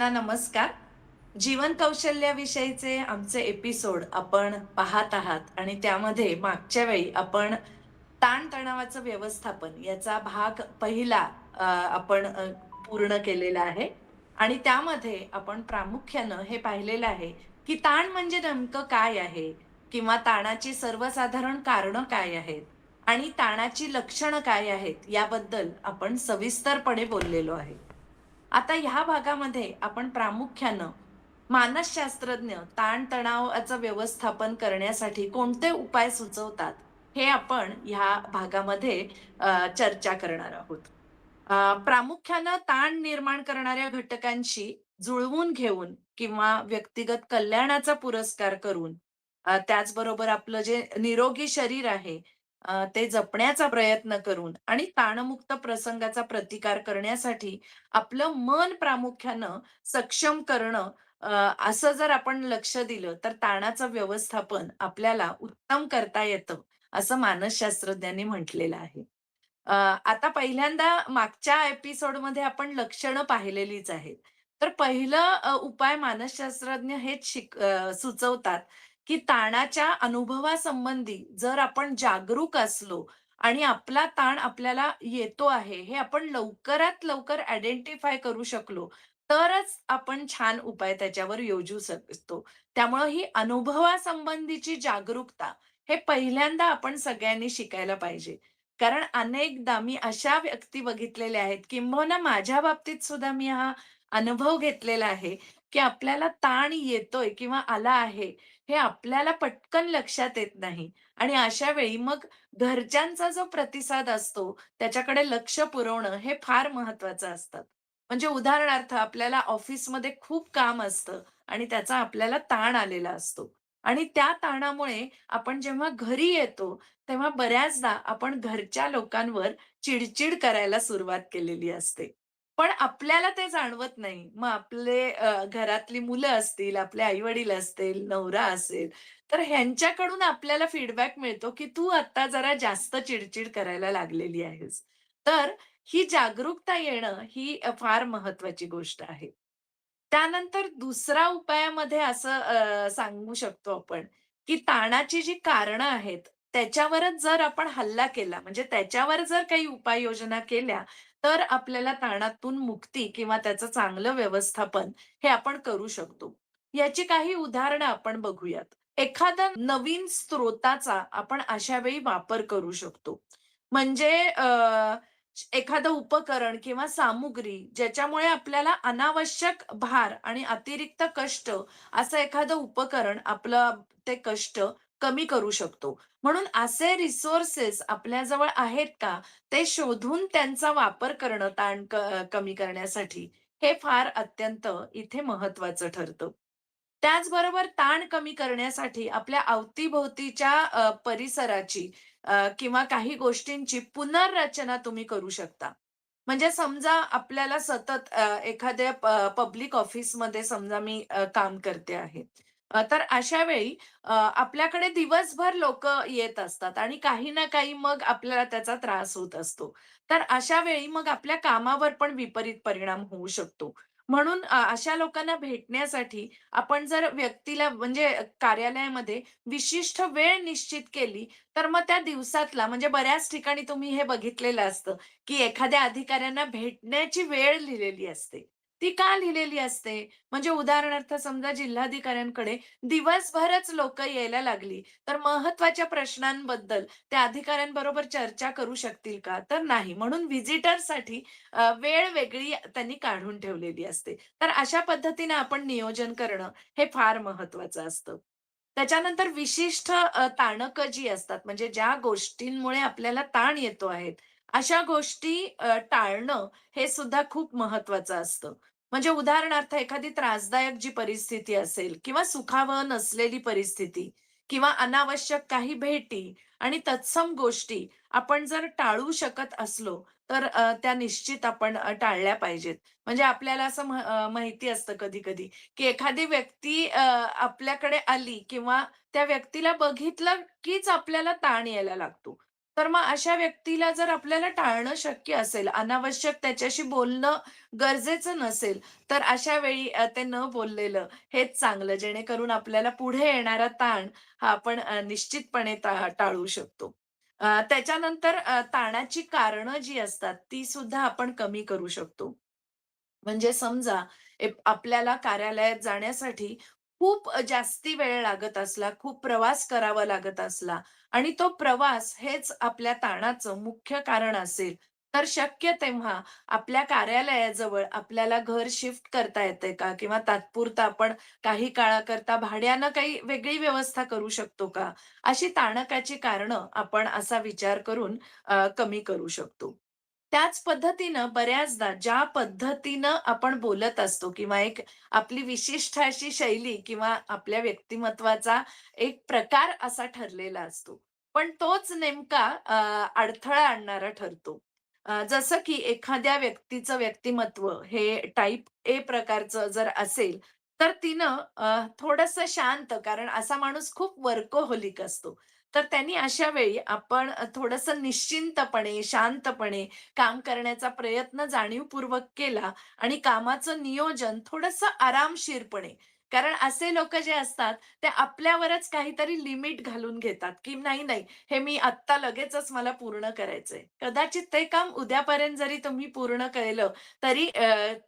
सगळ्यांना नमस्कार. जीवन कौशल्याविषयीचे आमचे एपिसोड आपण पाहत आहात आणि त्यामध्ये मागच्या वेळी आपण ताणतणावाचं व्यवस्थापन याचा भाग पहिला आपण पूर्ण केलेला आहे आणि त्यामध्ये आपण प्रामुख्यानं हे पाहिलेलं आहे, की ताण म्हणजे नेमकं काय आहे? किंवा ताणाची सर्वसाधारण कारणं काय आहेत? आणि ताणाची लक्षणं काय आहेत? याबद्दल आपण सविस्तरपणे बोललेलो आहे. आता ह्या भागामध्ये आपण प्रामुख्यानं मानसशास्त्रज्ञ ताणतणावाचं व्यवस्थापन करण्यासाठी कोणते उपाय सुचवतात, हे आपण ह्या भागामध्ये चर्चा करणार आहोत. प्रामुख्यानं ताण निर्माण करणाऱ्या घटकांशी जुळवून घेऊन किंवा व्यक्तिगत कल्याणाचा पुरस्कार करून त्याचबरोबर आपलं जे निरोगी शरीर आहे ते जपण्याचा प्रयत्न करून आणि ताणमुक्त प्रसंगाचा प्रतिकार करण्यासाठी आपलं मन प्रामुख्यानं सक्षम करणं असं जर आपण लक्ष दिलं, तर ताणाचं व्यवस्थापन आपल्याला उत्तम करता येतं, असं मानसशास्त्रज्ञांनी म्हटलेलं आहे. आता पहिल्यांदा मागच्या एपिसोडमध्ये आपण लक्षणं पाहिलेलीच आहेत. तर पहिलं उपाय मानसशास्त्रज्ञ हेच शिक सुचवतात, की ताणाच्या अनुभवासंबंधी जर आपण जागरूक असलो आणि आपला ताण आपल्याला येतो आहे, हे आपण लवकरात लवकर आयडेंटिफाय करू शकलो, तरच आपण छान उपाय त्याच्यावर योजू शकतो. त्यामुळं ही अनुभवासंबंधीची जागरूकता हे पहिल्यांदा आपण सगळ्यांनी शिकायला पाहिजे. कारण अनेकदा मी अशा व्यक्ती बघितलेल्या आहेत, किंबहुना माझ्या बाबतीत सुद्धा मी हा अनुभव घेतलेला आहे, की आपल्याला ताण येतोय किंवा आला आहे, हे आपल्याला पटकन लक्षात येत नाही आणि अशा वेळी मग घरच्यांचा जो प्रतिसाद असतो, त्याच्याकडे लक्ष पुरवणं हे फार महत्वाचं असतं. म्हणजे उदाहरणार्थ आपल्याला ऑफिसमध्ये खूप काम असतं आणि त्याचा आपल्याला ताण आलेला असतो आणि त्या ताणामुळे आपण जेव्हा घरी येतो, तेव्हा बऱ्याचदा आपण घरच्या लोकांवर चिडचिड करायला सुरुवात केलेली असते. पण आपल्याला ते जाणवत नाही. मग आपले घरातली मुलं असतील, आपले आई-वडील असतील, नवरा असेल, तर ह्यांच्याकडून आपल्याला फीडबॅक मिळतो, की "तू आता जरा जास्त चिडचिड करायला लागलेली आहेस." तर ही जागरूकता येणं ही फार महत्वाची गोष्ट आहे. त्यानंतर दुसरा उपायामध्ये असं सांगू शकतो आपण, की ताणाची जी कारणं आहेत, त्याच्यावरच जर आपण हल्ला केला, म्हणजे त्याच्यावर जर काही उपाययोजना केल्या, तर आपल्याला ताणातून मुक्ती किंवा त्याचं चांगलं व्यवस्थापन हे आपण करू शकतो. याची काही उदाहरणं आपण बघूयात. एखादा नवीन स्त्रोताचा आपण अशा वेळी वापर करू शकतो. म्हणजे एखादं उपकरण किंवा सामुग्री ज्याच्यामुळे आपल्याला अनावश्यक भार आणि अतिरिक्त कष्ट असं एखादं उपकरण आपलं ते कष्ट कमी करू शकतो. म्हणून असे रिसोर्सेस आपल्याजवळ आहेत का, ते शोधून त्यांचा वापर करणं ताण कमी करण्यासाठी, हे फार अत्यंत इथे महत्वाचं ठरतं. त्याचबरोबर ताण कमी करण्यासाठी आपल्या अवतीभोवतीच्या परिसराची किंवा काही गोष्टींची पुनर्रचना तुम्ही करू शकता. म्हणजे समजा आपल्याला सतत एखाद्या पब्लिक ऑफिसमध्ये समजा मी काम करते आहे. तर अशा वेळी आपल्याकडे दिवसभर लोक येत असतात आणि काही ना काही मग आपल्याला त्याचा त्रास होत असतो. तर अशा वेळी मग आपल्या कामावर पण विपरीत परिणाम होऊ शकतो. म्हणून अशा लोकांना भेटण्यासाठी आपण जर व्यक्तीला म्हणजे कार्यालयामध्ये विशिष्ट वेळ निश्चित केली, तर मग त्या दिवसातला म्हणजे बऱ्याच ठिकाणी तुम्ही हे बघितलेलं असतं, की एखाद्या अधिकाऱ्यांना भेटण्याची वेळ लिहिलेली असते. ती का लिहिलेली असते? म्हणजे उदाहरणार्थ समजा जिल्हाधिकाऱ्यांकडे दिवसभरच लोक यायला लागली, तर महत्त्वाच्या प्रश्नांबद्दल त्या अधिकाऱ्यांबरोबर चर्चा करू शकतील का? तर नाही. म्हणून व्हिजिटरसाठी वेळ वेगळी त्यांनी काढून ठेवलेली असते. तर अशा पद्धतीने आपण नियोजन करणं हे फार महत्वाचं असतं. त्याच्यानंतर विशिष्ट ताणकं जी असतात म्हणजे ज्या गोष्टींमुळे आपल्याला ताण येतो आहेत अशा गोष्टी टाळणं हे सुद्धा खूप महत्वाचं असतं. म्हणजे उदाहरणार्थ एखादी त्रासदायक जी परिस्थिती असेल किंवा सुखावह नसलेली परिस्थिती किंवा अनावश्यक काही भेटी आणि तत्सम गोष्टी आपण जर टाळू शकत असलो, तर त्या निश्चित आपण टाळल्या पाहिजेत. म्हणजे आपल्याला असं माहिती असतं कधी-कधी, की एखादी व्यक्ती आपल्याकडे आली किंवा त्या व्यक्तीला बघितलं कीच आपल्याला ताण यायला लागतो. तर मग अशा व्यक्तीला जर आपल्याला टाळणं शक्य असेल, अनावश्यक त्याच्याशी बोलणं गरजेचं नसेल, तर अशा वेळी ते न बोललेलं हेच चांगलं. जेणेकरून आपल्याला पुढे येणारा ताण हा आपण निश्चितपणे टाळू शकतो. त्याच्यानंतर ताणाची कारणं जी असतात, ती सुद्धा आपण कमी करू शकतो. म्हणजे समजा आपल्याला कार्यालयात जाण्यासाठी खूप जास्ती वेळ लागत असला, खूप प्रवास करावा लागत असला आणि तो प्रवास हेच आपल्या ताणाचं मुख्य कारण असेल, तर शक्य तेव्हा आपल्या कार्यालयाजवळ आपल्याला घर शिफ्ट करता येते का? किंवा तात्पुरता आपण काही काळाकरता भाड्यानं काही वेगळी व्यवस्था करू शकतो का? अशी ताणकाची कारणं आपण असा विचार करून कमी करू शकतो. त्याच पद्धतीनं बऱ्याचदा ज्या पद्धतीनं आपण बोलत असतो किंवा एक आपली विशिष्ट अशी शैली किंवा आपल्या व्यक्तिमत्वाचा एक प्रकार असा ठरलेला असतो. पण तोच नेमका अडथळा आणणारा ठरतो. जसं की एखाद्या व्यक्तीचं व्यक्तिमत्व हे टाईप ए प्रकारचं जर असेल, तर तिनं थोडस शांत कारण असा माणूस खूप वर्कोहोलिक असतो. तर त्यांनी अशा वेळी आपण थोडंसं निश्चिंतपणे, शांतपणे काम करण्याचा प्रयत्न जाणीवपूर्वक केला आणि कामाचं नियोजन थोडंसं आरामशीरपणे कारण असे लोक जे असतात, ते आपल्यावरच काहीतरी लिमिट घालून घेतात, की नाही, नाही, हे मी आत्ता लगेचच मला पूर्ण करायचंय. कदाचित ते काम उद्यापर्यंत जरी तुम्ही पूर्ण केलं, तरी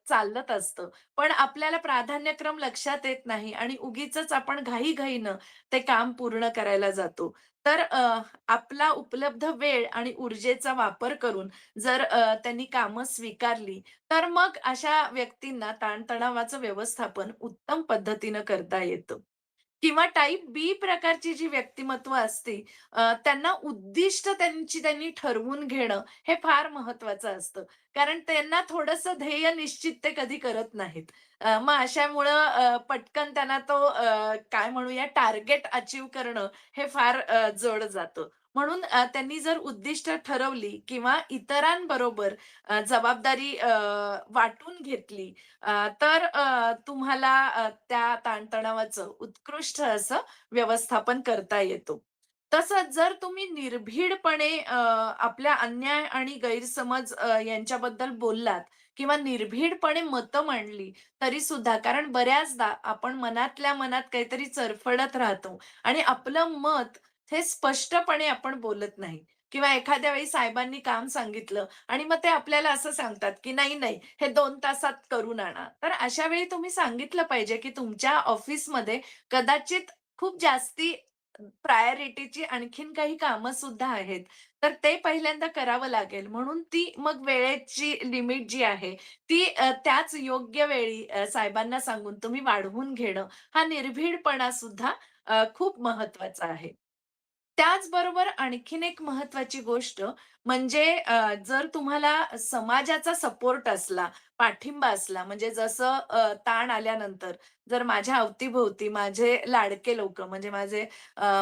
चालत असतं. पण आपल्याला प्राधान्यक्रम लक्षात येत नाही आणि उगीचच आपण घाईघाईनं ते काम पूर्ण करायला जातो. तर आपला उपलब्ध वेळ आणि ऊर्जेचा वापर करून जर त्यांनी कामं स्वीकारली, तर मग अशा व्यक्तींना ताणतणावाचं व्यवस्थापन उत्तम पद्धतीनं करता येतं. किंवा टाईप बी प्रकारची जी व्यक्तिमत्व असते, त्यांना उद्दिष्ट त्यांची त्यांनी ठरवून घेणं हे फार महत्वाचं असतं. कारण त्यांना थोडंसं ध्येय निश्चित ते कधी करत नाहीत. मग अशामुळं पटकन त्यांना तो काय म्हणूया टार्गेट अचीव्ह करणं हे फार जड जातं. म्हणून त्यांनी जर उद्दिष्ट ठरवली किंवा इतरांबरोबर जबाबदारी अ, वाटून घेतली तर तुम्हाला त्या ताणतणावाचं उत्कृष्ट असं व्यवस्थापन करता येतो. तसंच जर तुम्ही निर्भीडपणे अ, आपल्या अन्याय आणि गैरसमज यांच्याबद्दल बोललात किंवा निर्भीडपणे मतं मांडली तरी सुद्धा कारण बऱ्याचदा आपण मनातल्या मनात काहीतरी चरफडत राहतो आणि आपलं मत हे स्पष्टपणे आपण बोलत नाही किंवा एखाद्या वेळी साहेबांनी काम सांगितलं आणि मग ते आपल्याला असं सांगतात, की "नाही, नाही, हे दोन तासात करून आणा." तर अशा वेळी तुम्ही सांगितलं पाहिजे, की तुमच्या ऑफिसमध्ये कदाचित खूप जास्ती प्रायोरिटीची आणखीन काही कामं सुद्धा आहेत. तर ते पहिल्यांदा करावं लागेल. म्हणून ती मग वेळेची लिमिट जी आहे, ती त्याच योग्य वेळी साहेबांना सांगून तुम्ही वाढवून घेणं, हा निर्भीडपणा सुद्धा खूप महत्त्वाचा आहे. त्याचबरोबर आणखीन एक महत्वाची गोष्ट म्हणजे जर तुम्हाला समाजाचा सपोर्ट असला, पाठिंबा असला म्हणजे जसं ताण आल्यानंतर जर माझ्या अवतीभोवती माझे लाडके लोक म्हणजे माझे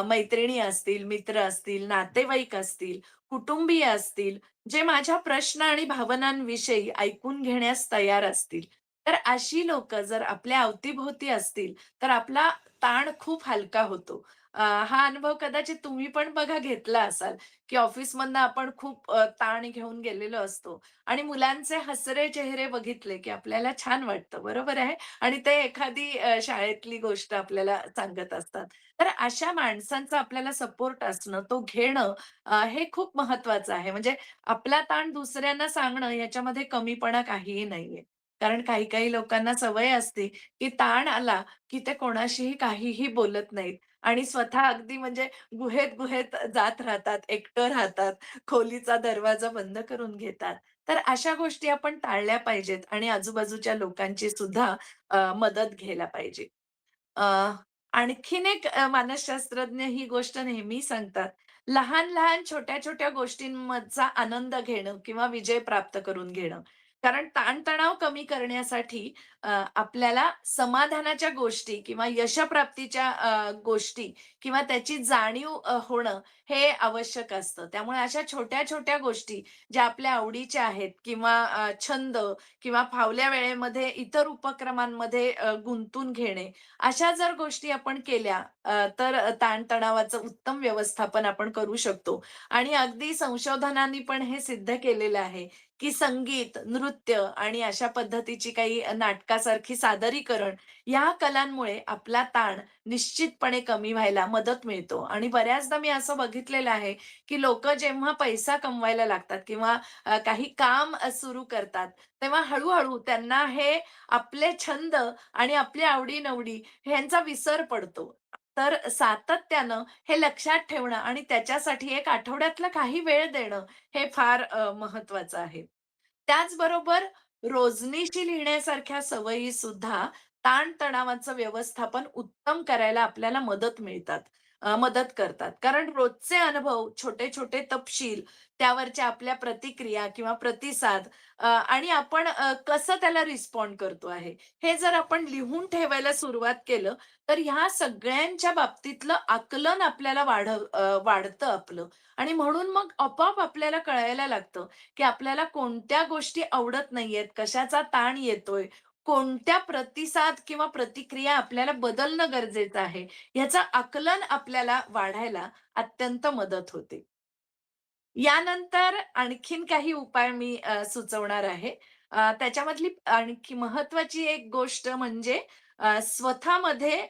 मैत्रिणी असतील, मित्र असतील, नातेवाईक असतील, कुटुंबीय असतील, जे माझ्या प्रश्न आणि भावनांविषयी ऐकून घेण्यास तयार असतील. तर अशी लोक जर आपल्या अवतीभोवती असतील, तर आपला ताण खूप हलका होतो. हा अनुभव कदाचित तुम्ही पण बघा घेतला असाल, की ऑफिसमधनं आपण खूप ताण घेऊन गेलेलो असतो आणि मुलांचे हसरे चेहरे बघितले, की आपल्याला छान वाटतं, बरोबर आहे? आणि ते एखादी शाळेतली गोष्ट आपल्याला सांगत असतात. तर अशा माणसांचा आपल्याला सपोर्ट असणं, तो घेणं हे खूप महत्वाचं आहे. म्हणजे आपला ताण दुसऱ्यांना सांगणं याच्यामध्ये कमीपणा काहीही नाहीये. कारण काही-काही लोकांना सवय असते, की ताण आला, की ते कोणाशीही काहीही बोलत नाहीत. आणि स्वतः अगदी म्हणजे गुहेत-गुहेत जात राहतात, एकटं राहतात, खोलीचा दरवाजा बंद करून घेतात. तर अशा गोष्टी आपण टाळल्या पाहिजेत आणि आजूबाजूच्या लोकांची सुद्धा अ, मदत घ्यायला पाहिजे. अ, आणखीन एक अ, मानसशास्त्रज्ञ ही गोष्ट नेहमी सांगतात, लहान-लहान, छोट्या-छोट्या गोष्टींमधचा आनंद घेणं किंवा विजय प्राप्त करून घेणं. कारण ताणतणाव कमी करण्यासाठी आपल्याला समाधानाच्या गोष्टी किंवा यशप्राप्तीच्या गोष्टी किंवा त्याची जाणीव होणं हे आवश्यक असतं. त्यामुळे अशा छोट्या-छोट्या गोष्टी ज्या आपल्या आवडीच्या आहेत किंवा छंद किंवा फावल्या वेळेमध्ये इतर उपक्रमांमध्ये गुंतून घेणे, अशा जर गोष्टी आपण केल्या, तर ताणतणावाचं उत्तम व्यवस्थापन आपण करू शकतो. आणि अगदी संशोधनाने पण हे सिद्ध केलेलं आहे, की संगीत, नृत्य आणि अशा पद्धतीची काही नाटक नाटकासारखी सादरीकरण या कलांमुळे आपला ताण निश्चितपणे कमी व्हायला मदत मिळतो. आणि बऱ्याचदा मी असं बघितलेलं आहे, की लोक जेव्हा पैसा कमवायला लागतात किंवा काही काम सुरू करतात, तेव्हा हळूहळू त्यांना हे आपले छंद आणि आपली आवडीनवडी ह्यांचा विसर पडतो. तर सातत्यानं हे लक्षात ठेवणं आणि त्याच्यासाठी एक आठवड्यातला काही वेळ देणं हे फार महत्वाचं आहे. त्याचबरोबर रोजनीशी लिहिण्यासारख्या सवयी सुद्धा ताणतणावाचं व्यवस्थापन उत्तम करायला आपल्याला मदत मिळतात. मदत करतात. कारण रोजचे अनुभव, छोटे-छोटे तपशील, त्यावरच्या आपल्या प्रतिक्रिया किंवा प्रतिसाद आणि आपण कसं त्याला रिस्पॉन्ड करतो आहे, हे जर आपण लिहून ठेवायला सुरुवात केलं, तर ह्या सगळ्यांच्या बाबतीतलं आकलन आपल्याला वाढ वाढतं आपलं आणि म्हणून मग आपोआप आपल्याला कळायला लागतं, की आपल्याला कोणत्या गोष्टी आवडत नाहीयेत, कशाचा ताण येतोय, कोणत्या प्रतिसाद किंवा प्रतिक्रिया आपल्याला बदलणं गरजेचं आहे, याचं आकलन आपल्याला वाढायला अत्यंत मदत होते. यानंतर आणखीन काही उपाय मी सुचवणार आहे. त्याच्यामधली आणखी महत्त्वाची एक गोष्ट म्हणजे स्वतःमध्ये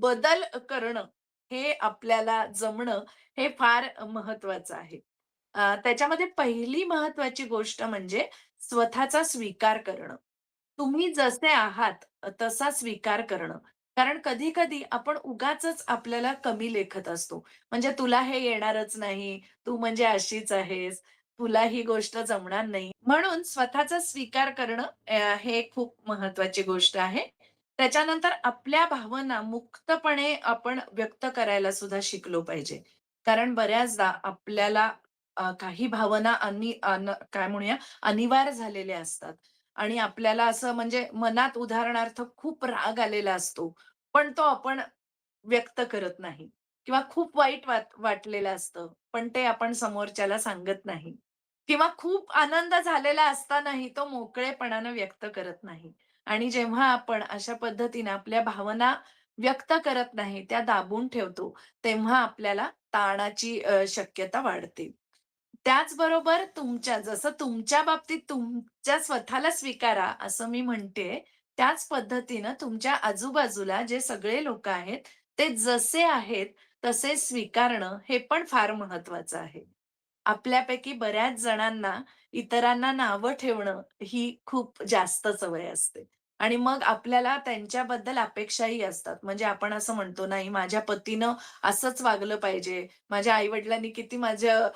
बदल करणं, हे आपल्याला जमणं, हे फार महत्वाचं आहे. त्याच्यामध्ये पहिली महत्त्वाची गोष्ट म्हणजे स्वतःचा स्वीकार करणं. तुम्ही जसे आहात तसा स्वीकार करणं. कारण कधी-कधी आपण उगाचच आपल्याला कमी लेखत असतो. म्हणजे तुला हे येणारच नाही, तू म्हणजे अशीच आहेस, तुला ही गोष्ट जमणार नाही. म्हणून स्वतःचा स्वीकार करणं हे खूप महत्वाची गोष्ट आहे. त्याच्यानंतर आपल्या भावना मुक्तपणे आपण व्यक्त करायला सुद्धा शिकलो पाहिजे. कारण बऱ्याचदा आपल्याला काही भावना अनि काय म्हणूया अनिवार्य झालेल्या असतात आणि आपल्याला असं म्हणजे मनात उदाहरणार्थ खूप राग आलेला असतो, पण तो आपण व्यक्त करत नाही किंवा खूप वाईट वाट वाटलेलं असतं, पण ते आपण समोरच्याला सांगत नाही किंवा खूप आनंद झालेला असतानाही तो मोकळेपणानं व्यक्त करत नाही आणि जेव्हा आपण अशा पद्धतीने आपल्या भावना व्यक्त करत नाही, त्या दाबून ठेवतो, तेव्हा आपल्याला ताणाची शक्यता वाढते. त्याचबरोबर तुमच्या जसं तुमच्या बाबतीत तुमच्या स्वतःला स्वीकारा असं मी म्हणते त्याच पद्धतीनं तुमच्या आजूबाजूला जे सगळे लोक आहेत, ते जसे आहेत तसे स्वीकारणं हे पण फार महत्वाचं आहे. आपल्यापैकी बऱ्याच जणांना इतरांना नावं ठेवणं ही खूप जास्त सवय असते आणि मग आपल्याला त्यांच्याबद्दल अपेक्षाही असतात. म्हणजे आपण असं म्हणतो, "नाही माझ्या पतीनं असंच वागलं पाहिजे. माझ्या आई-वडिलांनी किती माझं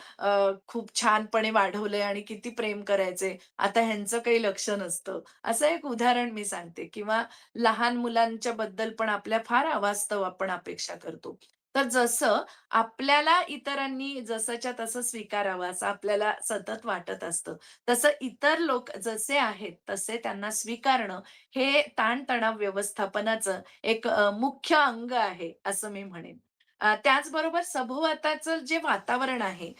खूप छानपणे वाढवलंय आणि किती प्रेम करायचे. आता ह्यांचं काही लक्ष नसतं." असं एक उदाहरण मी सांगते किंवा लहान मुलांच्या बद्दल पण आपल्या फार अवास्तव आपण अपेक्षा करतो. तर जसं आपल्याला इतरांनी जसंच्या तसं स्वीकारावं असं आपल्याला सतत वाटत असतं. तसं इतर लोक जसे आहेत तसे त्यांना स्वीकारणं हे ताणतणाव व्यवस्थापनाचं एक मुख्य अंग आहे असं मी म्हणेन. त्याचबरोबर सभोवताचं जे वातावरण आहे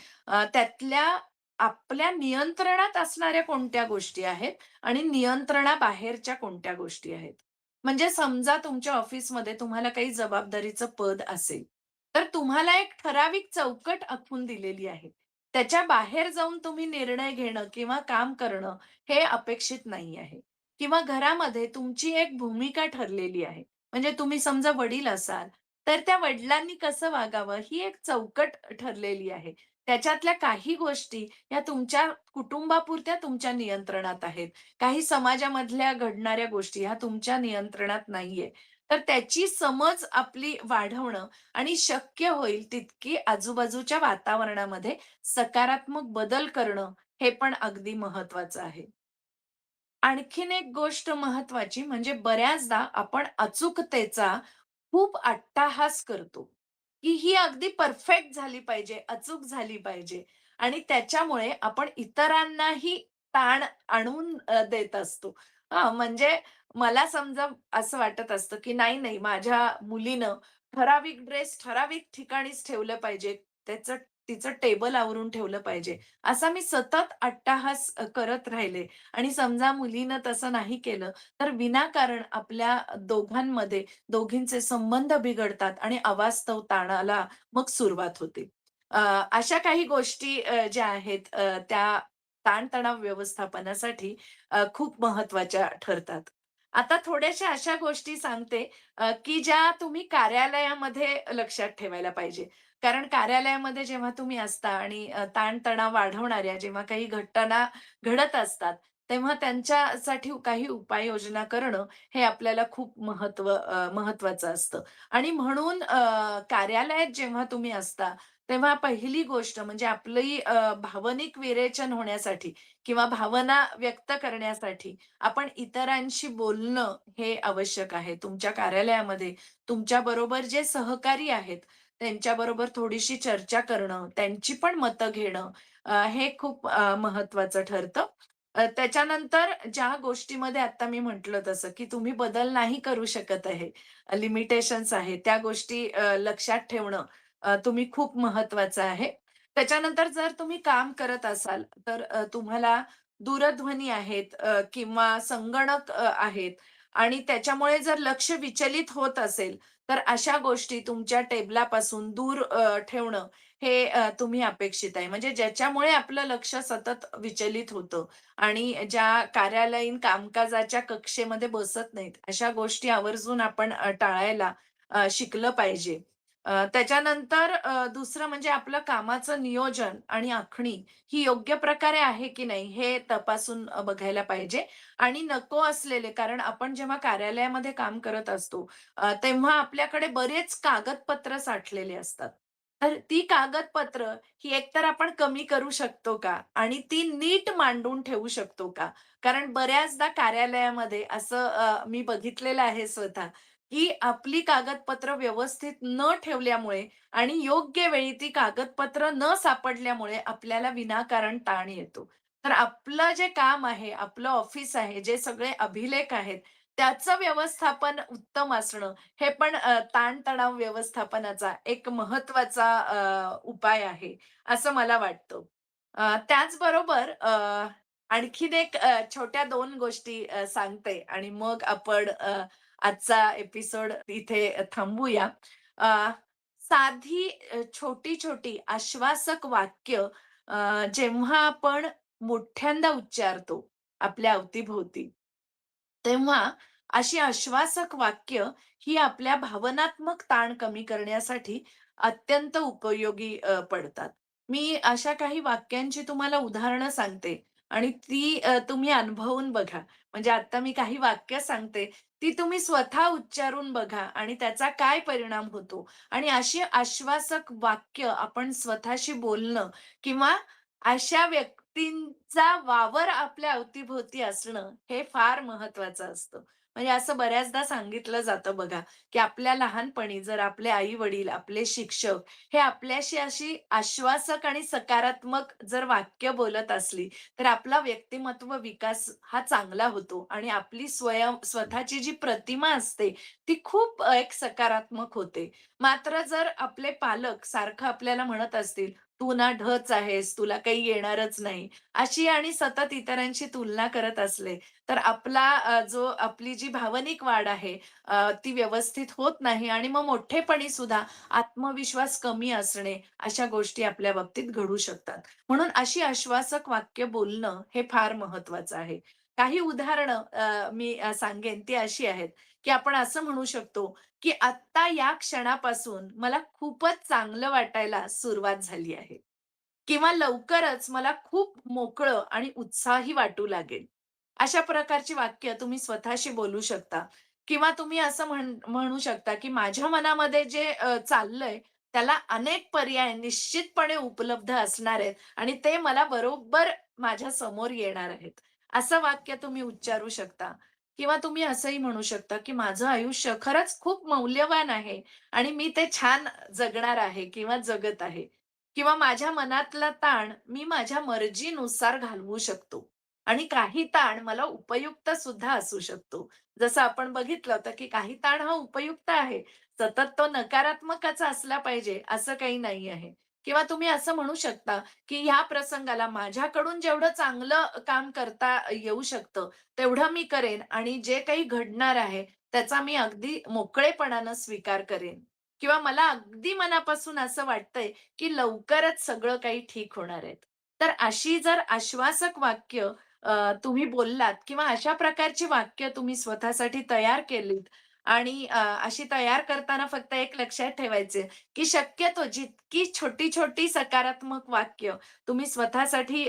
त्यातल्या आपल्या नियंत्रणात असणाऱ्या कोणत्या गोष्टी आहेत आणि नियंत्रणाबाहेरच्या कोणत्या गोष्टी आहेत. म्हणजे समजा तुमच्या ऑफिसमध्ये तुम्हाला काही जबाबदारीचं पद असेल, तर तुम्हाला एक ठराविक चौकट आखून दिलेली आहे. त्याच्या बाहेर जाऊन तुम्ही निर्णय घेणं किंवा काम करणं हे अपेक्षित नाही आहे. किंवा घरामध्ये तुमची एक भूमिका ठरलेली आहे. म्हणजे तुम्ही समजा वडील असाल, तर त्या वडिलांनी कसं वागावं ही एक चौकट ठरलेली आहे. त्याच्यातल्या काही गोष्टी या तुमच्या कुटुंबापुरत्या तुमच्या नियंत्रणात आहेत. काही समाजामधल्या घडणाऱ्या गोष्टी ह्या तुमच्या नियंत्रणात नाहीये. तर त्याची समज आपली वाढवणं आणि शक्य होईल तितकी आजूबाजूच्या वातावरणामध्ये सकारात्मक बदल करणं हे पण अगदी महत्वाचं आहे. आणखीन एक गोष्ट महत्वाची म्हणजे बऱ्याचदा आपण अचूकतेचा खूप अट्टाहास करतो, की ही अगदी परफेक्ट झाली पाहिजे, अचूक झाली पाहिजे आणि त्याच्यामुळे आपण इतरांनाही ताण आणून देत असतो. हा म्हणजे मला समजा असं वाटत असतं, की नाही, नाही माझ्या मुलीनं ठराविक ड्रेस ठराविक ठिकाणीच ठेवलं पाहिजे. त्याचं तिचं टेबल आवरून ठेवलं पाहिजे. असा मी सतत अट्टाहास करत राहिले आणि समजा मुलीनं तसं नाही केलं, तर विनाकारण आपल्या दोघांमध्ये दोघींचे संबंध बिघडतात आणि अवास्तव ताणाला मग सुरुवात होते. अशा काही गोष्टी ज्या आहेत त्या ताणतणाव व्यवस्थापनासाठी खूप महत्त्वाच्या ठरतात. आता थोड्याशा अशा गोष्टी सांगते की ज्या तुम्ही कार्यालयामध्ये लक्षात ठेवायला पाहिजे. कारण कार्यालयामध्ये जेव्हा तुम्ही असता आणि ताणतणाव वाढवणाऱ्या जेव्हा काही घटना घडत असतात, तेव्हा त्यांच्यासाठी काही उपाययोजना करणं हे आपल्याला खूप महत्त्व महत्वाचं असतं. आणि म्हणून कार्यालयात जेव्हा तुम्ही असता, तेव्हा पहिली गोष्ट म्हणजे आपली भावनिक विरेचन होण्यासाठी किंवा भावना व्यक्त करण्यासाठी आपण इतरांशी बोलणं हे आवश्यक आहे. तुमच्या कार्यालयामध्ये तुमच्या बरोबर जे सहकारी आहेत, त्यांच्याबरोबर थोडीशी चर्चा करणं, त्यांची पण मतं घेणं हे खूप महत्वाचं ठरतं. त्याच्यानंतर ज्या गोष्टीमध्ये आता मी म्हंटल तसं, की तुम्ही बदल नाही करू शकत आहे, लिमिटेशन्स आहे त्या गोष्टी लक्षात ठेवणं तुम्ही खूप महत्वाचं आहे. त्याच्यानंतर जर तुम्ही काम करत असाल, तर तुम्हाला दूरध्वनी आहेत किंवा संगणक आहेत आणि त्याच्यामुळे जर लक्ष विचलित होत असेल, तर अशा गोष्टी तुमच्या टेबलापासून दूर ठेवणं हे तुम्ही अपेक्षित आहे. म्हणजे ज्याच्यामुळे आपलं लक्ष सतत विचलित होतं आणि ज्या कार्यालयीन कामकाजाच्या कक्षेमध्ये बसत नाहीत, अशा गोष्टी आवर्जून आपण टाळायला शिकलं पाहिजे. त्याच्यानंतर दुसरं म्हणजे आपलं कामाचं नियोजन आणि आखणी ही योग्य प्रकारे आहे की नाही हे तपासून बघायला पाहिजे आणि नको असलेले कारण आपण जेव्हा कार्यालयामध्ये काम करत असतो तेव्हा आपल्याकडे बरेच कागदपत्र साठलेले असतात. तर ती कागदपत्र ही एकतर आपण कमी करू शकतो का? आणि ती नीट मांडून ठेवू शकतो का? कारण बऱ्याचदा कार्यालयामध्ये असं मी बघितलेलं आहे स्वतः, की आपली कागदपत्र व्यवस्थित न ठेवल्यामुळे आणि योग्य वेळी ती कागदपत्र न सापडल्यामुळे आपल्याला विनाकारण ताण येतो. तर आपलं जे काम आहे, आपलं ऑफिस आहे, जे सगळे अभिलेख आहेत, त्याचं व्यवस्थापन उत्तम असणं, हे पण ताणतणाव व्यवस्थापनाचा एक महत्त्वाचा उपाय आहे, असं मला वाटतं. त्याचबरोबर आणखीन एक छोट्या दोन गोष्टी सांगते आणि मग आपण आजचा एपिसोड इथे थांबूया साधी छोटी-छोटी आश्वासक वाक्य जेव्हा आपण मोठ्यांदा उच्चारतो आपल्या अवतीभोवती तेव्हा अशी आश्वासक वाक्य ही आपल्या भावनात्मक ताण कमी करण्यासाठी अत्यंत उपयोगी पडतात. मी अशा काही वाक्यांची तुम्हाला उदाहरणं सांगते आणि ती तुम्ही अनुभवून बघा. म्हणजे आता मी काही वाक्य सांगते, ती तुम्ही स्वतः उच्चारून बघा आणि त्याचा काय परिणाम होतो आणि अशी आश्वासक वाक्य आपण स्वतःशी बोलणं किंवा अशा व्यक्तींचा वावर आपल्या अवतीभोवती असणं हे फार महत्वाचं असतं. म्हणजे असं बऱ्याचदा सांगितलं जातं बघा, की आपल्या लहानपणी जर आपले आई-वडील, आपले शिक्षक हे आपल्याशी अशी आश्वासक आणि सकारात्मक जर वाक्य बोलत असली, तर आपला व्यक्तिमत्व विकास हा चांगला होतो आणि आपली स्वयं स्वतःची जी प्रतिमा असते, ती खूप एक सकारात्मक होते. मात्र जर आपले पालक सारखं आपल्याला म्हणत असतील, "तू ना ढच आहेस, तुला काही येणारच नाही." अशी आणि सतत इतरांशी तुलना करत असले, तर आपला जो आपली जी भावनिक वाढ आहे ती व्यवस्थित होत नाही आणि मग मोठेपणी सुद्धा आत्मविश्वास कमी असणे, अशा गोष्टी आपल्या बाबतीत घडू शकतात. म्हणून अशी आश्वासक वाक्य बोलणं हे फार महत्वाचं आहे. काही उदाहरणं मी सांगेन ती अशी आहेत, की आपण असं म्हणू शकतो, की "आत्ता या क्षणापासून मला खूपच चांगलं वाटायला सुरुवात झाली आहे." किंवा लवकरच मला खूप मोकळं आणि उत्साही वाटू लागेल. अशा प्रकारची वाक्य तुम्ही स्वतःशी बोलू शकता किंवा तुम्ही असं म्हण म्हणू शकता, की माझ्या मनामध्ये जे चाललंय त्याला अनेक पर्याय निश्चितपणे उपलब्ध असणार आहेत आणि ते मला बरोबर माझ्यासमोर येणार आहेत. असं वाक्य तुम्ही उच्चारू शकता किंवा तुम्ही असंही म्हणू शकता, की माझं आयुष्य खरंच खूप मौल्यवान आहे आणि मी ते छान जगणार आहे किंवा जगत आहे. किंवा माझ्या मनातला ताण मी माझ्या मर्जीनुसार घालवू शकतो आणि काही ताण मला उपयुक्त सुद्धा असू शकतो. जसं आपण बघितलं होतं, की काही ताण हा उपयुक्त आहे. सतत तो नकारात्मकच असला पाहिजे असं काही नाही आहे. किंवा तुम्ही असं म्हणू शकता, की ह्या प्रसंगाला माझ्याकडून जेवढं चांगलं काम करता येऊ शकतं, तेवढं मी करेन आणि जे काही घडणार आहे, त्याचा मी अगदी मोकळेपणानं स्वीकार करेन. किंवा मला अगदी मनापासून असं वाटतंय, की लवकरच सगळं काही ठीक होणार आहे. तर अशी जर आश्वासक वाक्य तुम्ही बोललात किंवा अशा प्रकारची वाक्य तुम्ही स्वतःसाठी तयार केलीत आणि अशी तयार करताना फक्त एक लक्षात ठेवायचे, की शक्यतो जितकी छोटी-छोटी सकारात्मक वाक्य तुम्ही स्वतःसाठी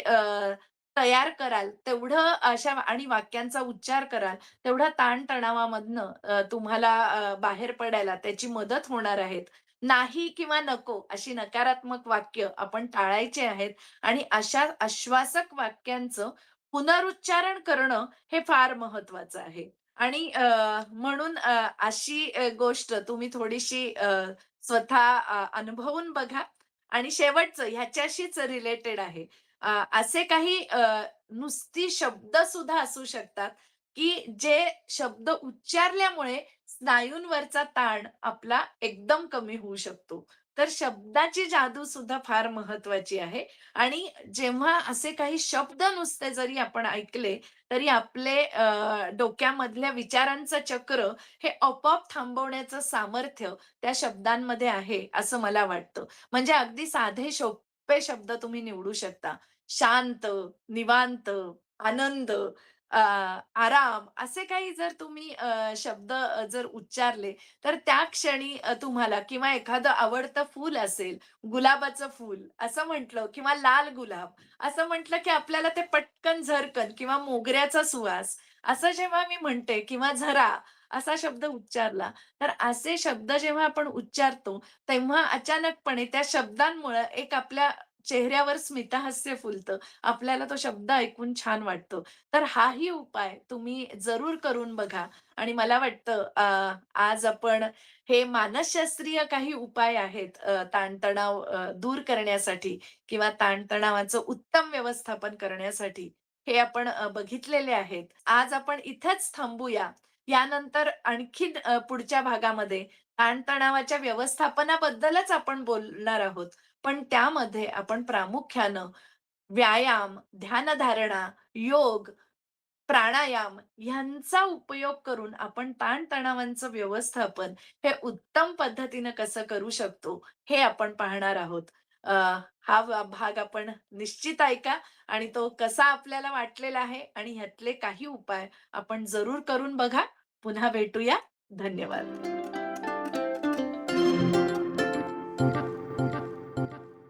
तयार कराल, तेवढं अशा आणि वाक्यांचा उच्चार कराल, तेवढा ताणतणावामधनं तुम्हाला बाहेर पडायला त्याची मदत होणार आहे. नाही किंवा नको अशी नकारात्मक वाक्य आपण टाळायची आहेत आणि अशा आश्वासक वाक्यांचं पुनरुच्चारण करणं हे फार महत्वाचं आहे. आणि म्हणून अशी गोष्ट तुम्ही थोडीशी स्वतः अनुभवून बघा आणि शेवटचं ह्याच्याशीच रिलेटेड आहे. असे काही नुसती शब्द सुद्धा असू शकतात, की जे शब्द उच्चारल्यामुळे स्नायूंवरचा ताण आपला एकदम कमी होऊ शकतो. तर शब्दाची जादू सुद्धा फार महत्वाची आहे आणि जेव्हा असे काही शब्द नुसते जरी आपण ऐकले, तरी आपले डोक्यामधल्या विचारांचं चक्र हे आपोआप थांबवण्याचं सामर्थ्य त्या शब्दांमध्ये आहे, असं मला वाटतं. म्हणजे अगदी साधे सोपे शब्द तुम्ही निवडू शकता. शांत, निवांत, आनंद, आराम असे काही जर तुम्ही शब्द जर उच्चारले, तर त्या क्षणी तुम्हाला किंवा एखादं आवडतं फूल असेल, गुलाबाचं फूल असं म्हटलं किंवा लाल गुलाब असं म्हटलं, की आपल्याला ते पटकन झरकन किंवा मोगऱ्याचा सुवास असं जेव्हा मी म्हणते किंवा झरा असा शब्द उच्चारला, तर असे शब्द जेव्हा आपण उच्चारतो, तेव्हा अचानकपणे त्या शब्दांमुळं एक आपल्या चेहऱ्यावर स्मितहास्य फुलतं. आपल्याला तो शब्द ऐकून छान वाटतो तर हाही उपाय तुम्ही जरूर करून बघा आणि मला वाटतं आज आपण हे मानसशास्त्रीय काही उपाय आहेत ताणतणाव दूर करण्यासाठी किंवा ताणतणावाचं उत्तम व्यवस्थापन करण्यासाठी हे आपण बघितलेले आहेत. आज आपण इथेच थांबूया. यानंतर आणखीन पुढच्या भागामध्ये ताणतणावाच्या व्यवस्थापनाबद्दलच आपण बोलणार आहोत. पण त्यामध्ये आपण प्रामुख्यानं व्यायाम, ध्यानधारणा, योग, प्राणायाम ह्यांचा उपयोग करून आपण ताणतणावांचं व्यवस्थापन हे उत्तम पद्धतीनं कसं करू शकतो, हे आपण पाहणार आहोत. हा भाग आपण निश्चित ऐका आणि तो कसा आपल्याला वाटलेला आहे आणि ह्यातले काही उपाय आपण जरूर करून बघा. पुन्हा भेटूया. धन्यवाद.